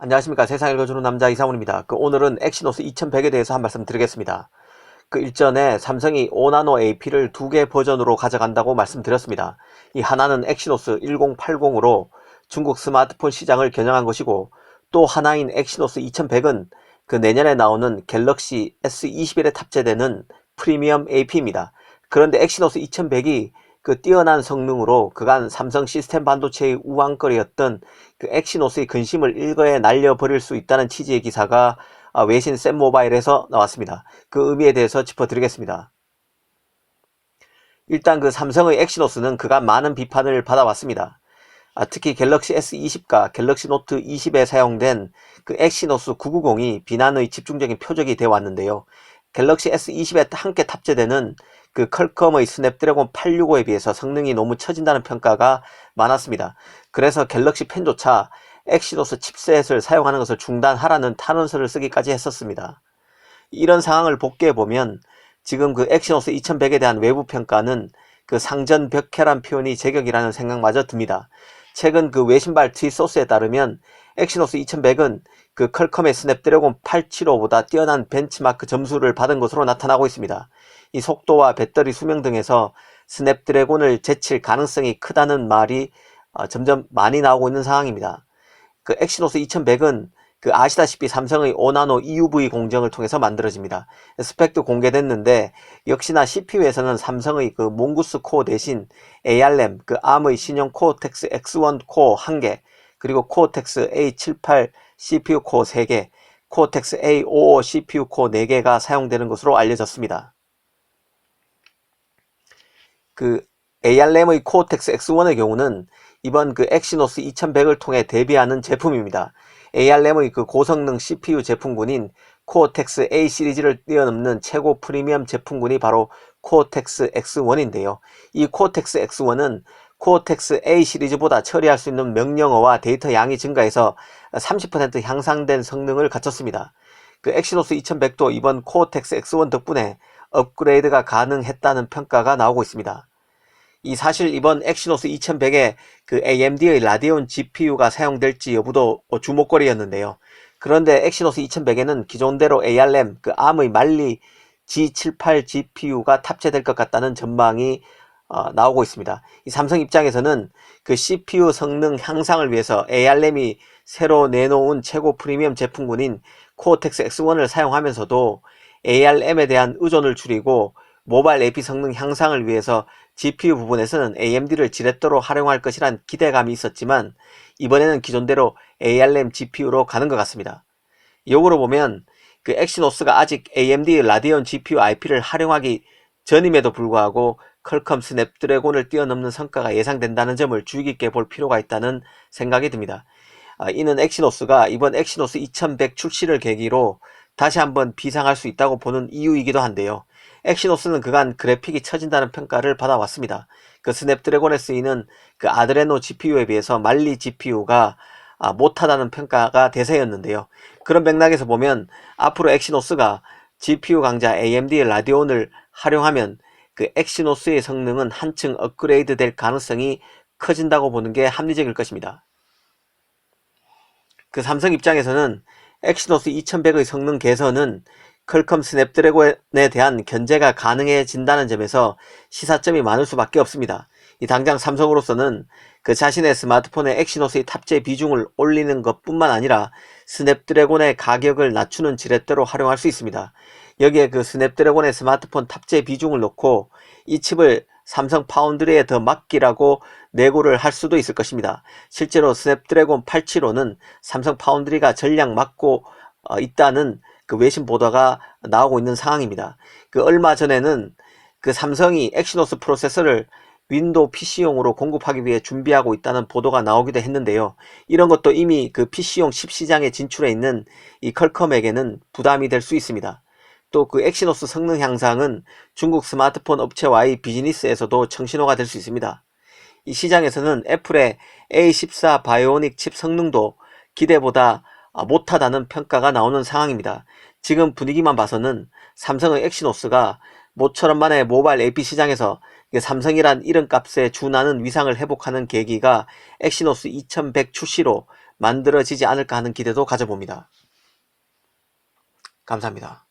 안녕하십니까 세상 읽어주는 남자 이상훈입니다. 그 오늘은 엑시노스 2100에 대해서 한 말씀 드리겠습니다. 그 일전에 삼성이 5나노 AP를 두 개 버전으로 가져간다고 말씀드렸습니다. 이 하나는 엑시노스 1080으로 중국 스마트폰 시장을 겨냥한 것이고 또 하나인 엑시노스 2100은 그 내년에 나오는 갤럭시 S21에 탑재되는 프리미엄 AP입니다. 그런데 엑시노스 2100이 그 뛰어난 성능으로 그간 삼성 시스템 반도체의 우왕거리였던 그 엑시노스의 근심을 일거에 날려버릴 수 있다는 취지의 기사가 아, 외신 샘모바일에서 나왔습니다. 그 의미에 대해서 짚어드리겠습니다. 일단 그 삼성의 엑시노스는 그간 많은 비판을 받아왔습니다. 아, 특히 갤럭시 S20과 갤럭시 노트 20에 사용된 그 엑시노스 990이 비난의 집중적인 표적이 되어 왔는데요. 갤럭시 S20에 함께 탑재되는 그 컬컴의 스냅드래곤 865에 비해서 성능이 너무 처진다는 평가가 많았습니다. 그래서 갤럭시 펜조차 엑시노스 칩셋을 사용하는 것을 중단하라는 탄원서를 쓰기까지 했었습니다. 이런 상황을 복귀해 보면 지금 그 엑시노스 2100에 대한 외부 평가는 그 상전 벽해란 표현이 제격이라는 생각마저 듭니다. 최근 그 외신발 트윗 소스에 따르면 엑시노스 2100은 그 컬컴의 스냅드래곤 875보다 뛰어난 벤치마크 점수를 받은 것으로 나타나고 있습니다. 이 속도와 배터리 수명 등에서 스냅드래곤을 제칠 가능성이 크다는 말이 어, 점점 많이 나오고 있는 상황입니다. 그 엑시노스 2100은 그 아시다시피 삼성의 5나노 EUV 공정을 통해서 만들어집니다. 스펙도 공개됐는데 역시나 CPU에서는 삼성의 그 몽구스 코어 대신 ARM 그 ARM의 신형 코어텍스 X1 코어 1개 그리고 코어텍스 A78 CPU 코어 3개 코어텍스 A55 CPU 코어 4개가 사용되는 것으로 알려졌습니다. 그 ARM의 코어텍스 X1의 경우는 이번 그 엑시노스 2100을 통해 대비하는 제품입니다. ARM의 그 고성능 CPU 제품군인 코어텍스 A 시리즈를 뛰어넘는 최고 프리미엄 제품군이 바로 코어텍스 X1인데요. 이 코어텍스 X1은 코어텍스 A 시리즈보다 처리할 수 있는 명령어와 데이터 양이 증가해서 30% 향상된 성능을 갖췄습니다. 그 엑시노스 2100도 이번 코어텍스 X1 덕분에 업그레이드가 가능했다는 평가가 나오고 있습니다. 이 사실 이번 엑시노스 2100에 그 AMD의 라디온 GPU가 사용될지 여부도 주목거리였는데요. 그런데 엑시노스 2100에는 기존대로 ARM 그 ARM의 말리 G78 GPU가 탑재될 것 같다는 전망이 어, 나오고 있습니다. 이 삼성 입장에서는 그 CPU 성능 향상을 위해서 ARM이 새로 내놓은 최고 프리미엄 제품군인 코어텍스 X1을 사용하면서도 ARM에 대한 의존을 줄이고 모바일 AP 성능 향상을 위해서 GPU 부분에서는 AMD를 지렛대로 활용할 것이란 기대감이 있었지만 이번에는 기존대로 ARM GPU로 가는 것 같습니다. 역으로 보면 그 엑시노스가 아직 AMD 라디온 GPU IP를 활용하기 전임에도 불구하고 컬컴 스냅드래곤을 뛰어넘는 성과가 예상된다는 점을 주의 깊게 볼 필요가 있다는 생각이 듭니다. 아, 이는 엑시노스가 이번 엑시노스 2100 출시를 계기로 다시 한번 비상할 수 있다고 보는 이유이기도 한데요. 엑시노스는 그간 그래픽이 처진다는 평가를 받아왔습니다. 그 스냅드래곤에 쓰이는 그 아드레노 GPU에 비해서 말리 GPU가 아, 못하다는 평가가 대세였는데요. 그런 맥락에서 보면 앞으로 엑시노스가 GPU 강자 AMD의 라디온을 활용하면 그 엑시노스의 성능은 한층 업그레이드 될 가능성이 커진다고 보는 게 합리적일 것입니다. 그 삼성 입장에서는 엑시노스 2100의 성능 개선은 컬컴 스냅드래곤에 대한 견제가 가능해진다는 점에서 시사점이 많을 수밖에 없습니다. 이 당장 삼성으로서는 그 자신의 스마트폰에 엑시노스의 탑재 비중을 올리는 것 뿐만 아니라 스냅드래곤의 가격을 낮추는 지렛대로 활용할 수 있습니다. 여기에 그 스냅드래곤의 스마트폰 탑재 비중을 놓고 이 칩을 삼성 파운드리에 더 맡기라고 내고를 할 수도 있을 것입니다. 실제로 스냅드래곤 875는 삼성 파운드리가 전량 맡고 어, 있다는 그 외신 보도가 나오고 있는 상황입니다. 그 얼마 전에는 그 삼성이 엑시노스 프로세서를 윈도우 PC용으로 공급하기 위해 준비하고 있다는 보도가 나오기도 했는데요. 이런 것도 이미 그 PC용 칩 시장에 진출해 있는 이 컬컴에게는 부담이 될 수 있습니다. 또 그 엑시노스 성능 향상은 중국 스마트폰 업체와의 비즈니스에서도 청신호가 될 수 있습니다. 이 시장에서는 애플의 A14 바이오닉 칩 성능도 기대보다 못하다는 평가가 나오는 상황입니다. 지금 분위기만 봐서는 삼성의 엑시노스가 모처럼 만에 모바일 AP 시장에서 삼성이란 이름값에 준하는 위상을 회복하는 계기가 엑시노스 2100 출시로 만들어지지 않을까 하는 기대도 가져봅니다. 감사합니다.